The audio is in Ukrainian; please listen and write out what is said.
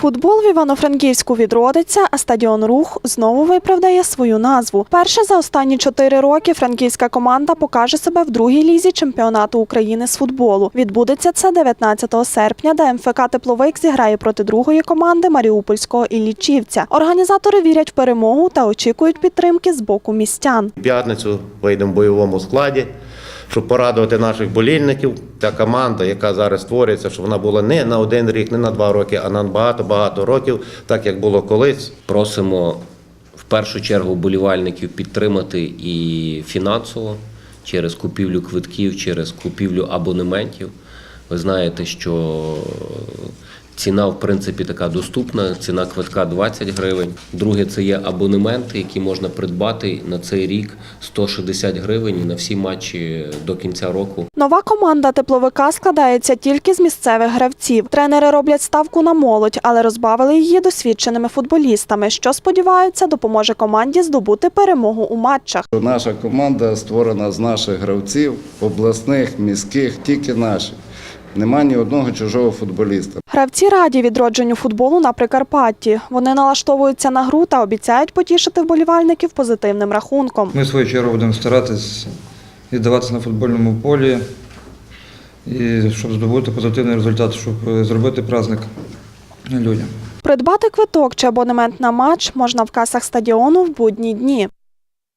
Футбол в Івано-Франківську відродиться, а стадіон Рух знову виправдає свою назву. Перше за останні чотири роки франківська команда покаже себе в другій лізі чемпіонату України з футболу. Відбудеться це 19 серпня, де МФК Тепловик зіграє проти другої команди Маріупольського Іллічівця. Організатори вірять в перемогу та очікують підтримки з боку містян. П'ятницю вийдемо в бойовому складі, щоб порадувати наших болільників. Та команда, яка зараз створюється, щоб вона була не на один рік, не на два роки, а на багато-багато років, так як було колись. Просимо в першу чергу болівальників підтримати і фінансово через купівлю квитків, через купівлю абонементів. Ви знаєте, що ціна, в принципі, така доступна. Ціна квитка 20 гривень. Друге, це є абонементи, які можна придбати на цей рік 160 гривень і на всі матчі до кінця року. Нова команда тепловика складається тільки з місцевих гравців. Тренери роблять ставку на молодь, але розбавили її досвідченими футболістами, що сподіваються, допоможе команді здобути перемогу у матчах. Наша команда створена з наших гравців, обласних, міських, тільки наші. Нема ні одного чужого футболіста. Гравці раді відродженню футболу на Прикарпатті. Вони налаштовуються на гру та обіцяють потішити вболівальників позитивним рахунком. Ми в свою чергу будемо старатись віддаватися на футбольному полі, і щоб здобути позитивний результат, щоб зробити праздник людям. Придбати квиток чи абонемент на матч можна в касах стадіону в будні дні.